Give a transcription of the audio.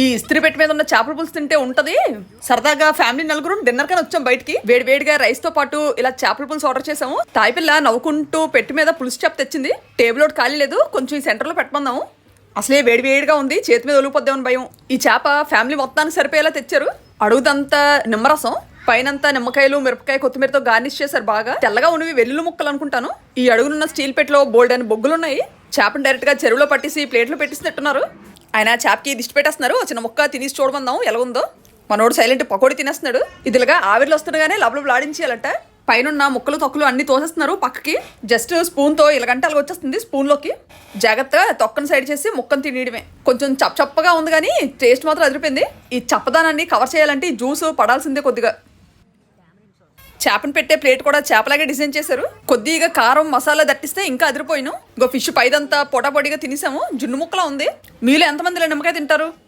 ఈ ఇస్త్రీ పెట్టి మీద ఉన్న చేపల పులుసు తింటే ఉంటది? సరదాగా ఫ్యామిలీ నలుగురు డిన్నర్ కని వచ్చాం బయటికి. వేడి వేడిగా రైస్తో పాటు ఇలా చేపల పులుసు ఆర్డర్ చేసాము. తాయిపిల్ల నవ్వుకుంటూ పెట్టి మీద పులుసు చేప తెచ్చింది. టేబుల్ ఒకటి ఖాళీ లేదు. కొంచెం ఈ సెంటర్లో పెట్టమందాము. అసలే వేడి వేడిగా ఉంది. చేతి మీద ఒలిగిపోద్దామని భయం. ఈ చేప ఫ్యామిలీ మొత్తానికి సరిపోయేలా తెచ్చారు. అడుగుదంతా నిమ్మరసం పైనంతా నిమ్మకాయలు మిరపకాయ కొత్తిమీరతో గార్నిష్ చేశారు బాగా. తెల్లగా ఉన్నవి వెల్లుల్లి ముక్కలు అనుకుంటాను. ఈ అడుగునున్న స్టీల్ పెట్లో బోల్డ్ అని బొగ్గులు ఉన్నాయి చేపను డైరెక్ట్గా చెరువులో పట్టేసి ప్లేట్లో పెట్టిస్తున్నట్టున్నారు ఆయన చాప్కి దిష్టి పెట్టేస్తున్నారు. చిన్న ముక్క తినేసి చూడమందాం. ఎలా ఉందో మనోడు సైలెంట్ పకోడీ తినేస్తున్నాడు. ఇదిలాగా ఆవిరిలో వస్తుండగానే లోపల ఆడించేయాలంట. పైనున్న ముక్కలు తొక్కలు అన్ని తోసేస్తున్నారు పక్కకి. జస్ట్ స్పూన్తో ఇలాగంటే అలాగ వచ్చేస్తుంది స్పూన్లోకి. జాగ్రత్తగా తొక్కను సైడ్ చేసి ముక్కను తినేయడమే. కొంచెం చప్ చప్పగా ఉంది కానీ టేస్ట్ మాత్రం అదిరిపోయింది. ఈ చప్పదానాన్ని కవర్ చేయాలంటే జ్యూస్ పడాల్సిందే కొద్దిగా. చేపను పెట్టే ప్లేట్ కూడా చేపలాగే డిజైన్ చేశారు. కొద్దిగా కారం మసాలా దట్టిస్తే ఇంకా అదిరిపోయిను. ఇంకో ఫిష్ పైదంతా పొటాపొడిగా తినేసాము. జున్ను ముక్కలా ఉంది. మీలో ఎంతమంది నిమ్మకాయ తింటారు?